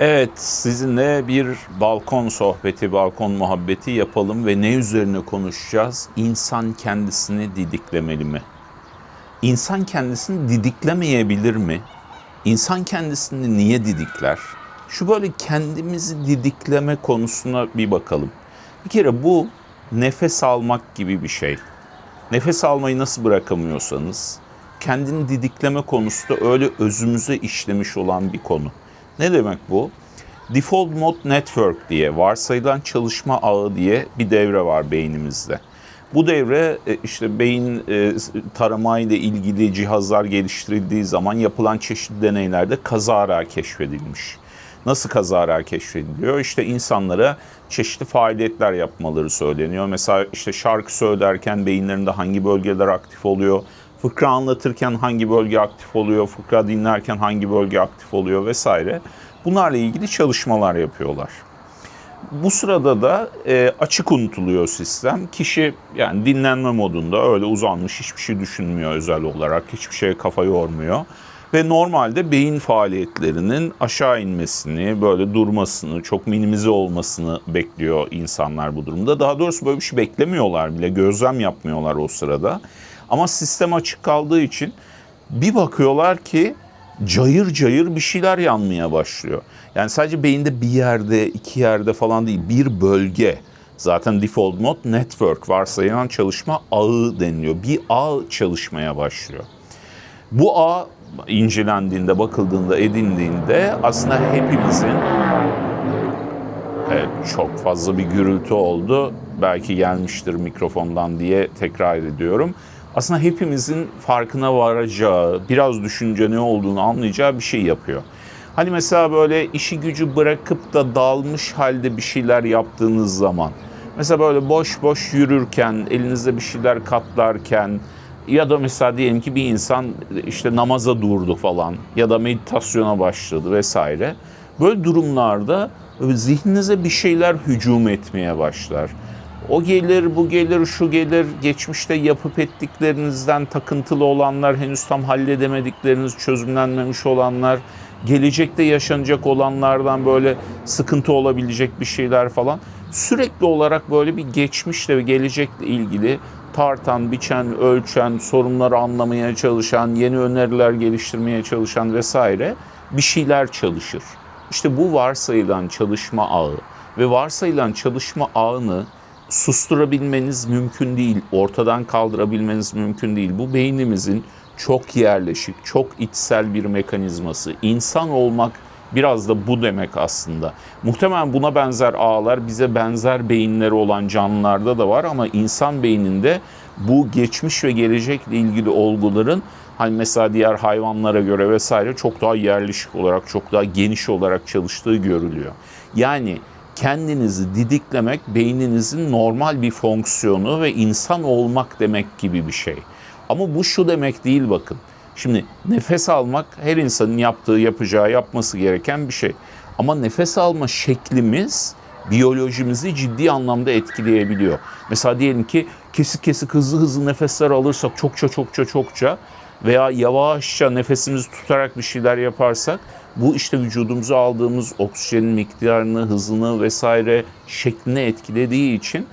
Evet, sizinle bir balkon sohbeti, balkon muhabbeti yapalım ve ne üzerine konuşacağız? İnsan kendisini didiklemeli mi? İnsan kendisini didiklemeyebilir mi? İnsan kendisini niye didikler? Şu böyle kendimizi didikleme konusuna bir bakalım. Bir kere bu nefes almak gibi bir şey. Nefes almayı nasıl bırakamıyorsanız kendini didikleme konusu da öyle özümüze işlemiş olan bir konu. Ne demek bu? Default Mode Network diye varsayılan çalışma ağı diye bir devre var beynimizde. Bu devre e, işte beyin e, taramayla ilgili cihazlar geliştirildiği zaman yapılan çeşitli deneylerde kazara keşfedilmiş. Nasıl kazara keşfediliyor? İşte insanlara çeşitli faaliyetler yapmaları söyleniyor. Mesela işte şarkı söylerken beyinlerinde hangi bölgeler aktif oluyor? Fıkra anlatırken hangi bölge aktif oluyor? Fıkra dinlerken hangi bölge aktif oluyor vesaire. Bunlarla ilgili çalışmalar yapıyorlar. Bu sırada da e, açık unutuluyor sistem. Kişi yani dinlenme modunda öyle uzanmış hiçbir şey düşünmüyor özel olarak. Hiçbir şeye kafa yormuyor. Ve normalde beyin faaliyetlerinin aşağı inmesini, böyle durmasını, çok minimize olmasını bekliyor insanlar bu durumda. Daha doğrusu böyle bir şey beklemiyorlar bile, gözlem yapmıyorlar o sırada. Ama sistem açık kaldığı için bir bakıyorlar ki cayır cayır bir şeyler yanmaya başlıyor. Yani sadece beyinde bir yerde, iki yerde falan değil, bir bölge. Zaten default mode network varsayılan çalışma ağı deniliyor. Bir ağ çalışmaya başlıyor. Bu ağ incelendiğinde, bakıldığında, edindiğinde aslında hepimizin Evet, çok fazla bir gürültü oldu. Belki gelmiştir mikrofondan diye tekrar ediyorum. Aslında hepimizin farkına varacağı, biraz düşünce ne olduğunu anlayacağı bir şey yapıyor. Hani mesela böyle işi gücü bırakıp da dalmış halde bir şeyler yaptığınız zaman, mesela böyle boş boş yürürken, elinizde bir şeyler katlarken ya da mesela diyelim ki bir insan işte namaza durdu falan ya da meditasyona başladı vesaire. Böyle durumlarda zihninize bir şeyler hücum etmeye başlar. O gelir, bu gelir, şu gelir, geçmişte yapıp ettiklerinizden takıntılı olanlar, henüz tam halledemedikleriniz, çözümlenmemiş olanlar, gelecekte yaşanacak olanlardan böyle sıkıntı olabilecek bir şeyler falan. Sürekli olarak böyle bir geçmişle ve gelecekle ilgili tartan, biçen, ölçen, sorunları anlamaya çalışan, yeni öneriler geliştirmeye çalışan vesaire bir şeyler çalışır. İşte bu varsayılan çalışma ağı ve varsayılan çalışma ağını susturabilmeniz mümkün değil, ortadan kaldırabilmeniz mümkün değil. Bu beynimizin çok yerleşik, çok içsel bir mekanizması. İnsan olmak biraz da bu demek aslında. Muhtemelen buna benzer ağlar bize benzer beyinleri olan canlılarda da var ama insan beyninde bu geçmiş ve gelecekle ilgili olguların hani mesela diğer hayvanlara göre vesaire çok daha yerleşik olarak, çok daha geniş olarak çalıştığı görülüyor. Yani kendinizi didiklemek beyninizin normal bir fonksiyonu ve insan olmak demek gibi bir şey. Ama bu şu demek değil bakın. Şimdi nefes almak her insanın yaptığı, yapacağı, yapması gereken bir şey. Ama nefes alma şeklimiz biyolojimizi ciddi anlamda etkileyebiliyor. Mesela diyelim ki kesik kesik hızlı hızlı nefesler alırsak çokça çokça çokça veya yavaşça nefesimizi tutarak bir şeyler yaparsak bu işte vücudumuza aldığımız oksijenin miktarını, hızını vesaire şeklini etkilediği için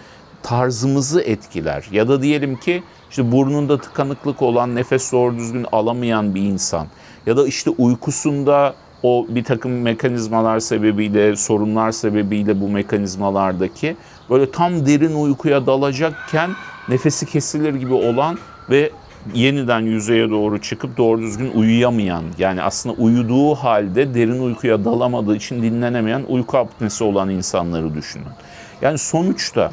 tarzımızı etkiler. Ya da diyelim ki işte burnunda tıkanıklık olan, nefes doğru düzgün alamayan bir insan ya da işte uykusunda o bir takım mekanizmalar sebebiyle, sorunlar sebebiyle bu mekanizmalardaki böyle tam derin uykuya dalacakken nefesi kesilir gibi olan ve yeniden yüzeye doğru çıkıp doğru düzgün uyuyamayan yani aslında uyuduğu halde derin uykuya dalamadığı için dinlenemeyen uyku apnesi olan insanları düşünün. Yani sonuçta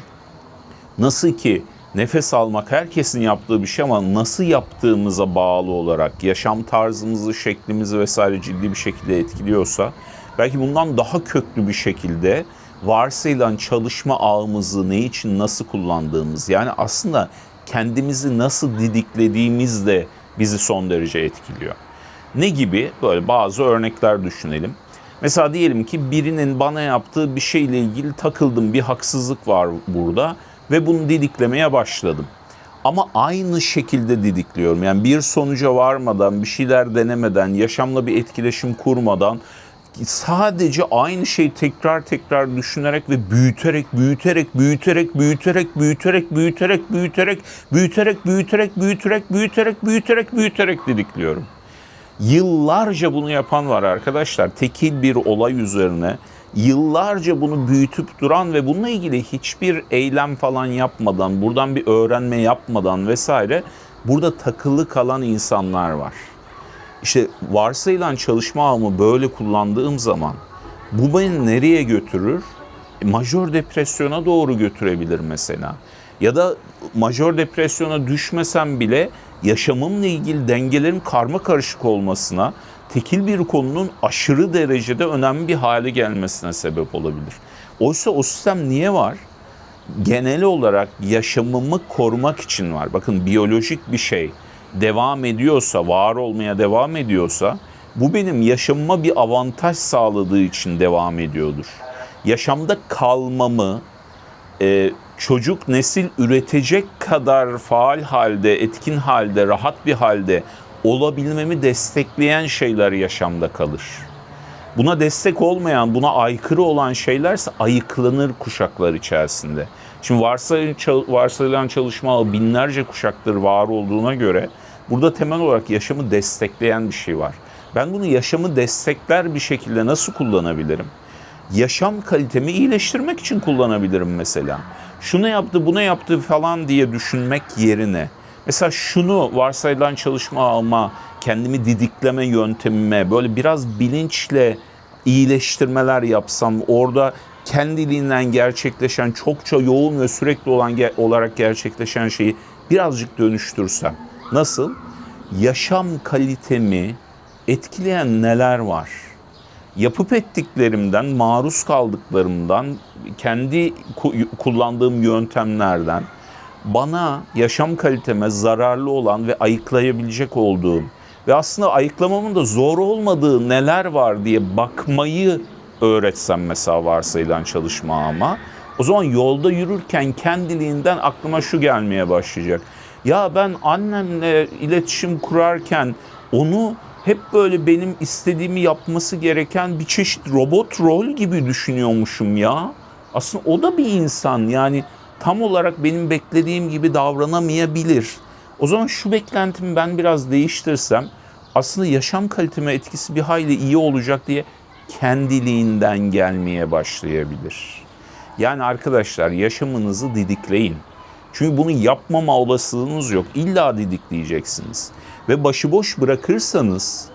nasıl ki nefes almak herkesin yaptığı bir şey ama nasıl yaptığımıza bağlı olarak yaşam tarzımızı, şeklimizi vesaire ciddi bir şekilde etkiliyorsa belki bundan daha köklü bir şekilde varsayılan çalışma ağımızı ne için nasıl kullandığımız yani aslında kendimizi nasıl didiklediğimiz de bizi son derece etkiliyor. Ne gibi? Böyle bazı örnekler düşünelim. Mesela diyelim ki birinin bana yaptığı bir şeyle ilgili takıldım, bir haksızlık var burada ve bunu didiklemeye başladım. Ama aynı şekilde didikliyorum. Yani bir sonuca varmadan, bir şeyler denemeden, yaşamla bir etkileşim kurmadan sadece aynı şeyi tekrar tekrar düşünerek ve büyüterek, büyüterek, büyüterek, büyüterek, büyüterek, büyüterek, büyüterek, büyüterek, büyüterek, büyüterek, büyüterek, büyüterek, büyüterek didikliyorum. Yıllarca bunu yapan var arkadaşlar. Tekil bir olay üzerine yıllarca bunu büyütüp duran ve bununla ilgili hiçbir eylem falan yapmadan, buradan bir öğrenme yapmadan vesaire burada takılı kalan insanlar var. İşte varsayılan çalışma ağımı böyle kullandığım zaman bu beni nereye götürür? E, majör depresyona doğru götürebilir mesela. Ya da majör depresyona düşmesem bile yaşamımla ilgili dengelerin karma karışık olmasına, tekil bir konunun aşırı derecede önemli bir hale gelmesine sebep olabilir. Oysa o sistem niye var? Genel olarak yaşamımı korumak için var. Bakın biyolojik bir şey devam ediyorsa, var olmaya devam ediyorsa bu benim yaşamıma bir avantaj sağladığı için devam ediyordur. Yaşamda kalmamı, e, çocuk nesil üretecek kadar faal halde, etkin halde, rahat bir halde olabilmemi destekleyen şeyler yaşamda kalır. Buna destek olmayan, buna aykırı olan şeylerse ayıklanır kuşaklar içerisinde. Şimdi varsayılan çalışma binlerce kuşaktır var olduğuna göre burada temel olarak yaşamı destekleyen bir şey var. Ben bunu yaşamı destekler bir şekilde nasıl kullanabilirim? Yaşam kalitemi iyileştirmek için kullanabilirim mesela. Şunu yaptı, bunu yaptı falan diye düşünmek yerine Mesela şunu varsayılan çalışma alma, kendimi didikleme yöntemime böyle biraz bilinçle iyileştirmeler yapsam, orada kendiliğinden gerçekleşen, çokça yoğun ve sürekli olan olarak gerçekleşen şeyi birazcık dönüştürsem. Nasıl? Yaşam kalitemi etkileyen neler var? Yapıp ettiklerimden, maruz kaldıklarımdan, kendi kullandığım yöntemlerden bana yaşam kaliteme zararlı olan ve ayıklayabilecek olduğum ve aslında ayıklamamın da zor olmadığı neler var diye bakmayı öğretsem mesela varsayılan çalışma ama o zaman yolda yürürken kendiliğinden aklıma şu gelmeye başlayacak. Ya ben annemle iletişim kurarken onu hep böyle benim istediğimi yapması gereken bir çeşit robot rol gibi düşünüyormuşum ya. Aslında o da bir insan yani tam olarak benim beklediğim gibi davranamayabilir. O zaman şu beklentimi ben biraz değiştirsem aslında yaşam kaliteme etkisi bir hayli iyi olacak diye kendiliğinden gelmeye başlayabilir. Yani arkadaşlar yaşamınızı didikleyin. Çünkü bunu yapmama olasılığınız yok. İlla didikleyeceksiniz. Ve başıboş bırakırsanız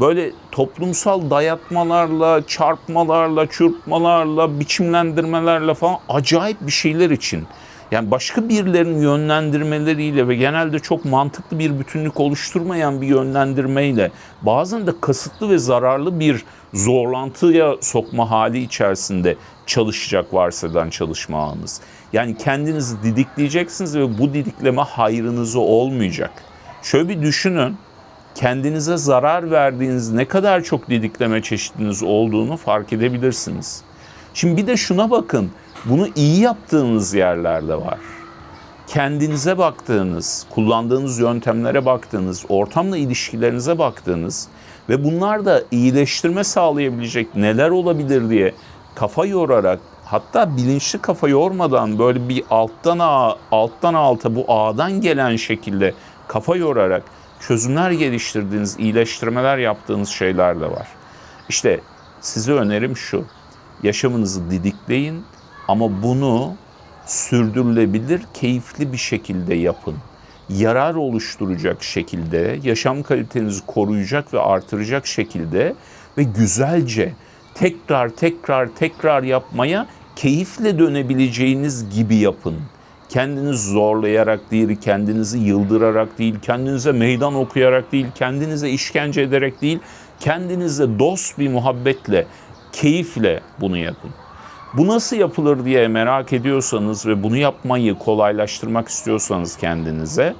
böyle toplumsal dayatmalarla, çarpmalarla, çırpmalarla, biçimlendirmelerle falan acayip bir şeyler için yani başka birilerinin yönlendirmeleriyle ve genelde çok mantıklı bir bütünlük oluşturmayan bir yönlendirmeyle bazen de kasıtlı ve zararlı bir zorlantıya sokma hali içerisinde çalışacak varsayılan çalışma ağınız. Yani kendinizi didikleyeceksiniz ve bu didikleme hayrınızı olmayacak. Şöyle bir düşünün kendinize zarar verdiğiniz ne kadar çok didikleme çeşidiniz olduğunu fark edebilirsiniz. Şimdi bir de şuna bakın. Bunu iyi yaptığınız yerlerde var. Kendinize baktığınız, kullandığınız yöntemlere baktığınız, ortamla ilişkilerinize baktığınız ve bunlar da iyileştirme sağlayabilecek neler olabilir diye kafa yorarak hatta bilinçli kafa yormadan böyle bir alttan ağa, alttan alta bu ağdan gelen şekilde kafa yorarak çözümler geliştirdiğiniz, iyileştirmeler yaptığınız şeyler de var. İşte size önerim şu. Yaşamınızı didikleyin ama bunu sürdürülebilir, keyifli bir şekilde yapın. Yarar oluşturacak şekilde, yaşam kalitenizi koruyacak ve artıracak şekilde ve güzelce tekrar tekrar tekrar yapmaya keyifle dönebileceğiniz gibi yapın. Kendinizi zorlayarak değil, kendinizi yıldırarak değil, kendinize meydan okuyarak değil, kendinize işkence ederek değil, kendinize dost bir muhabbetle, keyifle bunu yapın. Bu nasıl yapılır diye merak ediyorsanız ve bunu yapmayı kolaylaştırmak istiyorsanız kendinize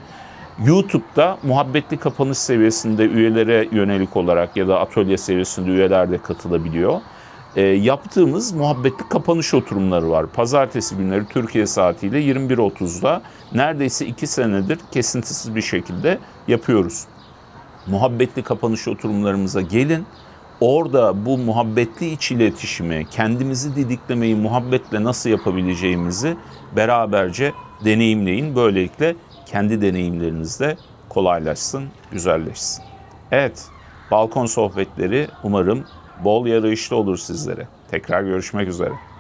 YouTube'da muhabbetli kapanış seviyesinde üyelere yönelik olarak ya da atölye seviyesinde üyeler de katılabiliyor e, yaptığımız muhabbetli kapanış oturumları var. Pazartesi günleri Türkiye saatiyle 21.30'da neredeyse 2 senedir kesintisiz bir şekilde yapıyoruz. Muhabbetli kapanış oturumlarımıza gelin. orada bu muhabbetli iç iletişimi, kendimizi didiklemeyi muhabbetle nasıl yapabileceğimizi beraberce deneyimleyin. Böylelikle kendi deneyimleriniz de kolaylaşsın, güzelleşsin. Evet, balkon sohbetleri umarım bol yarayışlı olur sizlere. Tekrar görüşmek üzere.